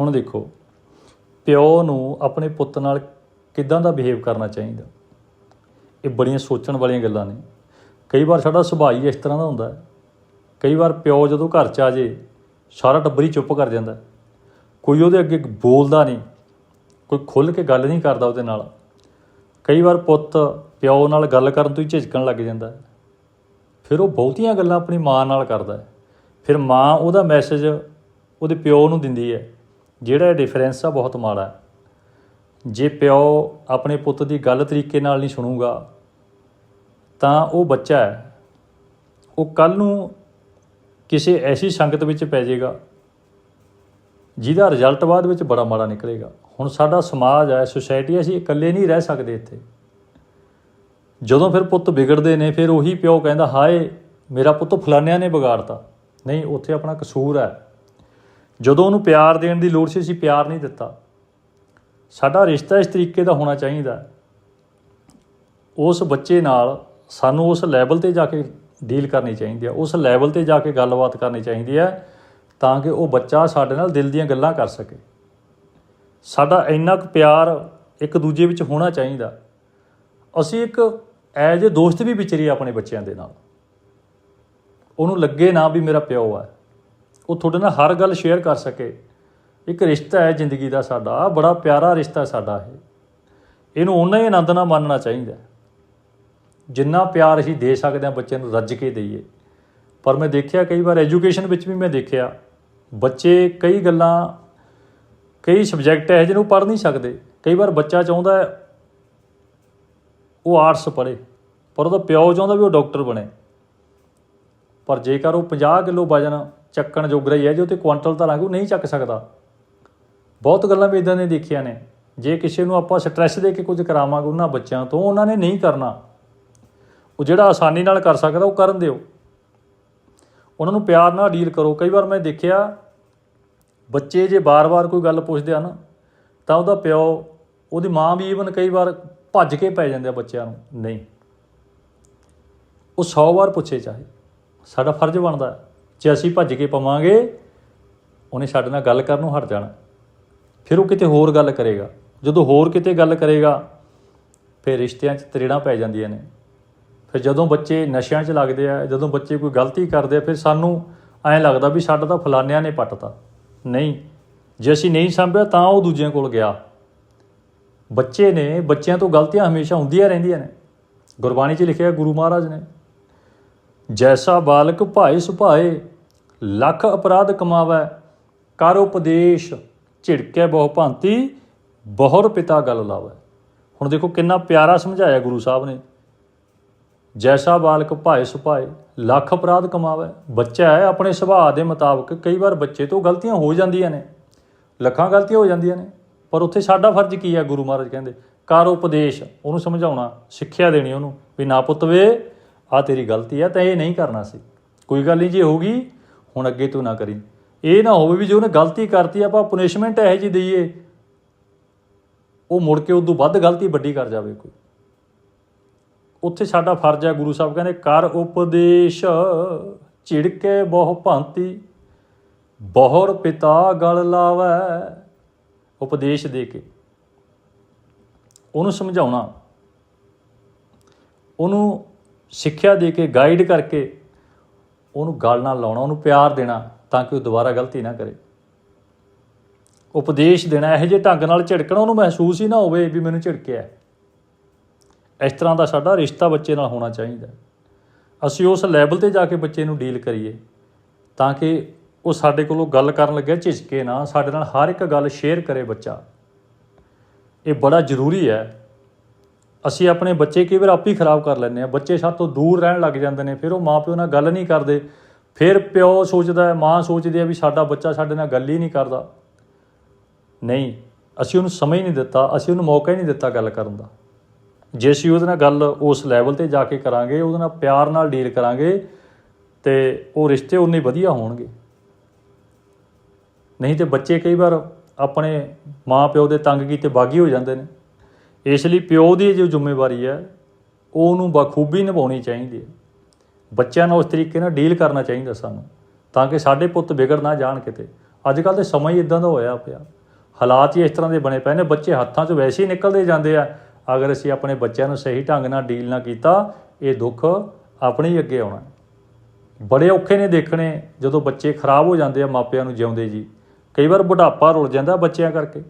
ਹੁਣ ਦੇਖੋ, ਪਿਓ ਨੂੰ ਆਪਣੇ ਪੁੱਤ ਨਾਲ ਕਿੱਦਾਂ ਦਾ ਬਿਹੇਵ ਕਰਨਾ ਚਾਹੀਦਾ? ਇਹ ਬੜੀਆਂ ਸੋਚਣ ਵਾਲੀਆਂ ਗੱਲਾਂ ਨੇ। ਕਈ ਵਾਰ ਸਾਡਾ ਸੁਭਾਅ ਹੀ ਇਸ ਤਰ੍ਹਾਂ ਦਾ ਹੁੰਦਾ ਹੈ। ਕਈ ਵਾਰ ਪਿਓ ਜਦੋਂ ਘਰ ਚ ਆ ਜੇ, ਸਾਰਾ ਟੱਬਰ ਹੀ ਚੁੱਪ ਕਰ ਜਾਂਦਾ ਕੋਈ ਉਹਦੇ ਅੱਗੇ ਬੋਲਦਾ ਨਹੀਂ, ਕੋਈ ਖੁੱਲ੍ਹ ਕੇ ਗੱਲ ਨਹੀਂ ਕਰਦਾ ਉਹਦੇ ਨਾਲ। ਕਈ ਵਾਰ ਪੁੱਤ ਪਿਓ ਨਾਲ ਗੱਲ ਕਰਨ ਤੋਂ ਹੀ ਝਿਜਕਣ ਲੱਗ ਜਾਂਦਾ ਫਿਰ ਉਹ ਬਹੁਤੀਆਂ ਗੱਲਾਂ ਆਪਣੀ ਮਾਂ ਨਾਲ ਕਰਦਾ ਫਿਰ ਮਾਂ ਉਹਦਾ ਮੈਸੇਜ ਉਹਦੇ ਪਿਓ ਨੂੰ ਦਿੰਦੀ ਹੈ। ਜਿਹੜਾ ਡਿਫਰੈਂਸ ਆ, ਬਹੁਤ ਮਾੜਾ ਹੈ। ਜੇ ਪਿਓ ਆਪਣੇ ਪੁੱਤ ਦੀ ਗੱਲ ਤਰੀਕੇ ਨਾਲ ਨਹੀਂ ਸੁਣੂਗਾ, ਤਾਂ ਉਹ ਬੱਚਾ ਹੈ। ਉਹ ਕੱਲ ਨੂੰ ਕਿਸੇ ਐਸੀ ਸੰਗਤ ਵਿੱਚ ਪੈ ਜਾਏਗਾ, ਜਿਹਦਾ ਰਿਜ਼ਲਟ ਬਾਅਦ ਵਿੱਚ ਬੜਾ ਮਾੜਾ ਨਿਕਲੇਗਾ। ਹੁਣ ਸਾਡਾ ਸਮਾਜ ਹੈ ਸੁਸਾਇਟੀ ਅਸੀਂ ਇਕੱਲੇ ਨਹੀਂ ਰਹਿ ਸਕਦੇ ਇੱਥੇ। ਜਦੋਂ ਫਿਰ ਪੁੱਤ ਵਿਗੜਦੇ ਨੇ, ਫਿਰ ਉਹੀ ਪਿਓ ਕਹਿੰਦਾ, ਹਾਏ, ਮੇਰਾ ਪੁੱਤ ਫਲਾਨਿਆਂ ਨੇ ਵਿਗਾੜਤਾ। ਨਹੀਂ, ਉੱਥੇ ਆਪਣਾ ਕਸੂਰ ਹੈ। ਜਦੋਂ ਉਹਨੂੰ ਪਿਆਰ ਦੇਣ ਦੀ ਲੋੜ ਸੀ, ਅਸੀਂ ਪਿਆਰ ਨਹੀਂ ਦਿੱਤਾ। ਸਾਡਾ ਰਿਸ਼ਤਾ ਇਸ ਤਰੀਕੇ ਦਾ ਹੋਣਾ ਚਾਹੀਦਾ ਉਸ ਬੱਚੇ ਨਾਲ ਸਾਨੂੰ ਉਸ ਲੈਵਲ ਤੇ ਜਾ ਕੇ ਡੀਲ ਕਰਨੀ ਚਾਹੀਦੀ ਹੈ, ਉਸ ਲੈਵਲ ਤੇ ਜਾ ਕੇ ਗੱਲਬਾਤ ਕਰਨੀ ਚਾਹੀਦੀ ਹੈ, ਤਾਂ ਕਿ ਉਹ ਬੱਚਾ ਸਾਡੇ ਨਾਲ ਦਿਲ ਦੀਆਂ ਗੱਲਾਂ ਕਰ ਸਕੇ। ਸਾਡਾ ਇੰਨਾ ਕੁ ਪਿਆਰ ਇੱਕ ਦੂਜੇ ਵਿੱਚ ਹੋਣਾ ਚਾਹੀਦਾ। ਅਸੀਂ ਇੱਕ ਐਜ ਏ ਦੋਸਤ ਵੀ ਵਿਚਰੀਏ ਆਪਣੇ ਬੱਚਿਆਂ ਦੇ ਨਾਲ। ਉਹਨੂੰ ਲੱਗੇ ਨਾ ਵੀ ਮੇਰਾ ਪਿਓ ਹੈ। ਉਹ ਤੁਹਾਡੇ ਨਾਲ ਹਰ ਗੱਲ ਸ਼ੇਅਰ ਕਰ ਸਕੇ। ਇੱਕ ਰਿਸ਼ਤਾ ਹੈ ਜ਼ਿੰਦਗੀ ਦਾ ਸਾਡਾ, ਬੜਾ ਪਿਆਰਾ ਰਿਸ਼ਤਾ ਸਾਡਾ ਇਹ। ਇਹਨੂੰ ਓਨਾ ਹੀ ਆਨੰਦ ਨਾਲ ਮੰਨਣਾ ਚਾਹੀਦਾ ਜਿੰਨਾ ਪਿਆਰ ਅਸੀਂ ਦੇ ਸਕਦੇ ਹਾਂ ਬੱਚੇ ਨੂੰ ਰੱਜ ਕੇ ਦਈਏ। ਪਰ ਮੈਂ ਦੇਖਿਆ ਕਈ ਵਾਰ ਐਜੂਕੇਸ਼ਨ ਵਿੱਚ ਵੀ ਮੈਂ ਦੇਖਿਆ, ਬੱਚੇ ਕਈ ਗੱਲਾਂ, ਕਈ ਸਬਜੈਕਟ ਹੈ ਜਿਹਨੂੰ ਪੜ੍ਹ ਨਹੀਂ ਸਕਦੇ। ਕਈ ਵਾਰ ਬੱਚਾ ਚਾਹੁੰਦਾ ਹੈ, ਉਹ ਆਰਟਸ ਪੜ੍ਹੇ, ਪਰ ਉਹਦਾ ਪਿਓ ਚਾਹੁੰਦਾ ਵੀ ਉਹ ਡਾਕਟਰ ਬਣੇ। ਪਰ ਜੇਕਰ ਉਹ 50 ਕਿਲੋ ਵਜਨ ਚੱਕਣ ਜੋਗਰਾ ਹੀ ਹੈ, ਜੇ ਉਹ ਤੇ ਕੁਆਂਟਲ ਤਾਂ ਲਾਂਗੇ ਨਹੀਂ ਚੱਕ ਸਕਦਾ। ਬਹੁਤ ਗੱਲਾਂ ਵੀ ਇਦਾਂ ਦੀਆਂ ਦੇਖੀਆਂ ਨੇ। ਜੇ ਕਿਸੇ ਨੂੰ ਆਪਾਂ ਸਟ੍ਰੈਸ ਦੇ ਕੇ ਕੁਝ ਕਰਾਵਾਂਗੇ ਉਹਨਾਂ ਬੱਚਿਆਂ ਤੋਂ, ਉਹਨਾਂ ਨੇ ਨਹੀਂ ਕਰਨਾ। ਉਹ ਜਿਹੜਾ ਆਸਾਨੀ ਨਾਲ ਕਰ ਸਕਦਾ, ਉਹ ਕਰਨ ਦਿਓ। ਉਹਨਾਂ ਨੂੰ ਪਿਆਰ ਨਾਲ ਡੀਲ ਕਰੋ। ਕਈ ਵਾਰ ਮੈਂ ਦੇਖਿਆ, ਬੱਚੇ ਜੇ ਬਾਰ-ਬਾਰ ਕੋਈ ਗੱਲ ਪੁੱਛਦੇ ਆ ਨਾ, ਤਾਂ ਉਹਦਾ ਪਿਓ, ਉਹਦੀ ਮਾਂ ਵੀ ਈਵਨ ਕਈ ਵਾਰ ਭੱਜ ਕੇ ਪੈ ਜਾਂਦੇ ਆ ਬੱਚਿਆਂ ਨੂੰ। ਨਹੀਂ। ਉਹ 100 ਵਾਰ ਪੁੱਛੇ ਚਾਹੇ। ਸਾਡਾ ਫਰਜ਼ ਬਣਦਾ। ਹੈ। ਜੇ ਅਸੀਂ ਭੱਜ ਕੇ ਪਵਾਂਗੇ, ਉਹਨੇ ਸਾਡੇ ਨਾਲ ਗੱਲ ਕਰਨ ਨੂੰ ਹਟ ਜਾਣਾ। ਫਿਰ ਉਹ ਕਿਤੇ ਹੋਰ ਗੱਲ ਕਰੇਗਾ। ਜਦੋਂ ਹੋਰ ਕਿਤੇ ਗੱਲ ਕਰੇਗਾ, ਫਿਰ ਰਿਸ਼ਤਿਆਂ 'ਚ ਤਰੇੜਾਂ ਪੈ ਜਾਂਦੀਆਂ ਨੇ। ਫਿਰ ਜਦੋਂ ਬੱਚੇ ਨਸ਼ਿਆਂ 'ਚ ਲੱਗਦੇ ਆ, ਜਦੋਂ ਬੱਚੇ ਕੋਈ ਗਲਤੀ ਕਰਦੇ ਆ, ਫਿਰ ਸਾਨੂੰ ਐਂ ਲੱਗਦਾ ਵੀ ਸਾਡਾ ਤਾਂ ਫਲਾਨਿਆਂ ਨੇ ਪੱਟਤਾ। ਨਹੀਂ, ਜੇ ਅਸੀਂ ਨਹੀਂ ਸੰਭਿਆ ਤਾਂ ਉਹ ਦੂਜਿਆਂ ਕੋਲ ਗਿਆ। ਬੱਚੇ ਨੇ, ਬੱਚਿਆਂ ਤੋਂ ਗਲਤੀਆਂ ਹਮੇਸ਼ਾ ਹੁੰਦੀਆਂ ਰਹਿੰਦੀਆਂ ਨੇ। ਗੁਰਬਾਣੀ 'ਚ ਲਿਖਿਆ ਗੁਰੂ ਮਹਾਰਾਜ ਨੇ, ਜੈਸਾ ਬਾਲਕ ਭਾਏ ਸੁਭਾਏ ਲੱਖ ਅਪਰਾਧ ਕਮਾਵੈ, ਕਰ ਉਪਦੇਸ਼, ਝਿੜਕੇ ਬਹੁ ਭਾਂਤੀ, ਬਹੁਰ ਪਿਤਾ ਗੱਲ ਲਾਵੈ। ਹੁਣ ਦੇਖੋ ਕਿੰਨਾ ਪਿਆਰਾ ਸਮਝਾਇਆ ਗੁਰੂ ਸਾਹਿਬ ਨੇ। ਜੈਸਾ ਬਾਲਕ ਭਾਏ ਸੁਭਾਏ ਲੱਖ ਅਪਰਾਧ ਕਮਾਵੈ। ਬੱਚਾ ਹੈ ਆਪਣੇ ਸੁਭਾਅ ਦੇ ਮੁਤਾਬਕ, ਕਈ ਵਾਰ ਬੱਚੇ ਤੋਂ ਗਲਤੀਆਂ ਹੋ ਜਾਂਦੀਆਂ ਨੇ। ਲੱਖਾਂ ਗਲਤੀਆਂ ਹੋ ਜਾਂਦੀਆਂ ਨੇ, ਪਰ ਉੱਥੇ ਸਾਡਾ ਫਰਜ਼ ਕੀ ਹੈ ਗੁਰੂ ਮਹਾਰਾਜ ਕਹਿੰਦੇ? ਕਰ ਉਪਦੇਸ਼, ਉਹਨੂੰ ਸਮਝਾਉਣਾ, ਸਿੱਖਿਆ ਦੇਣੀ ਉਹਨੂੰ, ਵੀ ਨਾ ਪੁੱਤ ਵੇ ਆ ਤੇਰੀ ਗਲਤੀ ਹੈ, ਤਾਂ ਇਹ ਨਹੀਂ ਕਰਨਾ ਸੀ। ਕੋਈ ਗੱਲ ਨਹੀਂ, ਜੇ ਹੋਗੀ ਹੁਣ ਅੱਗੇ ਤੂੰ ਨਾ ਕਰੀ। ਇਹ ਨਾ ਹੋਵੇ ਵੀ ਜੇ ਉਹਨੇ ਗਲਤੀ ਕਰਤੀ, ਆਪਾਂ ਪੁਨਿਸ਼ਮੈਂਟ ਇਹੋ ਜਿਹੀ ਦਈਏ। ਉਹ ਮੁੜ ਕੇ ਉਦੋਂ ਵੱਧ ਗਲਤੀ ਵੱਡੀ ਕਰ ਜਾਵੇ ਕੋਈ। ਉੱਥੇ ਸਾਡਾ ਫਰਜ਼ ਹੈ, ਗੁਰੂ ਸਾਹਿਬ ਕਹਿੰਦੇ, ਕਰ ਉਪਦੇਸ਼, ਝਿੜਕੇ ਬਹੁ ਭਾਂਤੀ, ਬਹੁਰ ਪਿਤਾ ਗਲ ਲਾਵੈ। ਉਪਦੇਸ਼ ਦੇ ਕੇ। ਉਹਨੂੰ ਸਮਝਾਉਣਾ। ਉਹਨੂੰ ਸਿੱਖਿਆ ਦੇ ਕੇ ਗਾਈਡ ਕਰਕੇ ਉਹਨੂੰ ਗੱਲ ਨਾਲ ਲਾਉਣਾ, ਉਹਨੂੰ ਪਿਆਰ ਦੇਣਾ ਤਾਂ ਕਿ ਉਹ ਦੁਬਾਰਾ ਗਲਤੀ ਨਾ ਕਰੇ। ਉਪਦੇਸ਼ ਦੇਣਾ, ਇਹੋ ਜਿਹੇ ਢੰਗ ਨਾਲ ਝਿੜਕਣਾ ਉਹਨੂੰ ਮਹਿਸੂਸ ਹੀ ਨਾ ਹੋਵੇ ਵੀ ਮੈਨੂੰ ਝਿੜਕਿਆ। ਇਸ ਤਰ੍ਹਾਂ ਦਾ ਸਾਡਾ ਰਿਸ਼ਤਾ ਬੱਚੇ ਨਾਲ ਹੋਣਾ ਚਾਹੀਦਾ। ਅਸੀਂ ਉਸ ਲੈਵਲ ਤੇ ਜਾ ਕੇ ਬੱਚੇ ਨੂੰ ਡੀਲ ਕਰੀਏ ਤਾਂ ਕਿ ਉਹ ਸਾਡੇ ਕੋਲੋਂ ਗੱਲ ਕਰਨ ਲੱਗਿਆ, ਝਿਜਕੇ ਨਾ, ਸਾਡੇ ਨਾਲ ਹਰ ਇੱਕ ਗੱਲ ਸ਼ੇਅਰ ਕਰੇ ਬੱਚਾ। ਇਹ ਬੜਾ ਜ਼ਰੂਰੀ ਹੈ ਅਸੀਂ ਆਪਣੇ ਬੱਚੇ ਕਈ ਵਾਰ ਆਪ ਹੀ ਖਰਾਬ ਕਰ ਲੈਂਦੇ ਆ ਬੱਚੇ ਸਾਡੇ ਤੋਂ ਦੂਰ ਰਹਿਣ ਲੱਗ ਜਾਂਦੇ ਨੇ, ਫਿਰ ਉਹ ਮਾਪਿਓ ਨਾਲ ਗੱਲ ਨਹੀਂ ਕਰਦੇ। ਫਿਰ ਪਿਓ ਸੋਚਦਾ ਹੈ, ਮਾਂ ਸੋਚਦੀ ਹੈ ਵੀ ਸਾਡਾ ਬੱਚਾ ਸਾਡੇ ਨਾਲ ਗੱਲ ਹੀ ਨਹੀਂ ਕਰਦਾ। ਨਹੀਂ, ਅਸੀਂ ਉਹਨੂੰ ਸਮਝ ਨਹੀਂ ਦਿੱਤਾ, ਅਸੀਂ ਉਹਨੂੰ ਮੌਕਾ ਹੀ ਨਹੀਂ ਦਿੱਤਾ ਗੱਲ ਕਰਨ ਦਾ। ਜੇ ਅਸੀਂ ਉਹਦੇ ਨਾਲ ਗੱਲ ਉਸ ਲੈਵਲ ਤੇ ਜਾ ਕੇ ਕਰਾਂਗੇ, ਉਹਦੇ ਨਾਲ ਪਿਆਰ ਨਾਲ ਡੀਲ ਕਰਾਂਗੇ, ਤੇ ਉਹ ਰਿਸ਼ਤੇ ਉਨੇ ਵਧੀਆ ਹੋਣਗੇ। ਨਹੀਂ ਤੇ ਬੱਚੇ ਕਈ ਵਾਰ ਆਪਣੇ ਮਾਂ ਪਿਓ ਦੇ ਤੰਗ ਕੀਤੇ ਬਾਗੀ ਹੋ ਜਾਂਦੇ ਨੇ। ਇਸ ਲਈ ਪਿਓ ਦੀ ਜੋ ਜ਼ਿੰਮੇਵਾਰੀ ਹੈ ਉਹ ਉਹਨੂੰ ਬਖੂਬੀ ਨਿਭਾਉਣੀ ਚਾਹੀਦੀ ਹੈ। ਬੱਚਿਆਂ ਨਾਲ ਉਸ ਤਰੀਕੇ ਨਾਲ ਡੀਲ ਕਰਨਾ ਚਾਹੀਦਾ ਸਾਨੂੰ, ਤਾਂ ਕਿ ਸਾਡੇ ਪੁੱਤ ਵਿਗੜ ਨਾ ਜਾਣ ਕਿਤੇ। ਅੱਜ ਕੱਲ ਤੇ ਸਮਾਂ ਹੀ ਇਦਾਂ ਦਾ ਹੋਇਆ ਪਿਆ। ਹਾਲਾਤ ਹੀ ਇਸ ਤਰ੍ਹਾਂ ਦੇ ਬਣੇ ਪਏ ਨੇ। ਬੱਚੇ ਹੱਥਾਂ 'ਚੋਂ ਵੈਸੇ ਹੀ ਨਿਕਲਦੇ ਜਾਂਦੇ ਆ। ਅਗਰ ਅਸੀਂ ਆਪਣੇ ਬੱਚਿਆਂ ਨੂੰ ਸਹੀ ਢੰਗ ਨਾਲ ਡੀਲ ਨਾ ਕੀਤਾ, ਇਹ ਦੁੱਖ ਆਪਣੇ ਹੀ ਅੱਗੇ ਆਉਣਾ। ਬੜੇ ਔਖੇ ਨੇ ਦੇਖਣੇ, ਜਦੋਂ ਬੱਚੇ ਖਰਾਬ ਹੋ ਜਾਂਦੇ ਆ, ਮਾਪਿਆਂ ਨੂੰ ਜਿਉਂਦੇ ਜੀ। ਕਈ ਵਾਰ ਬੁਢਾਪਾ ਰੁਲ ਜਾਂਦਾ ਬੱਚਿਆਂ ਕਰਕੇ।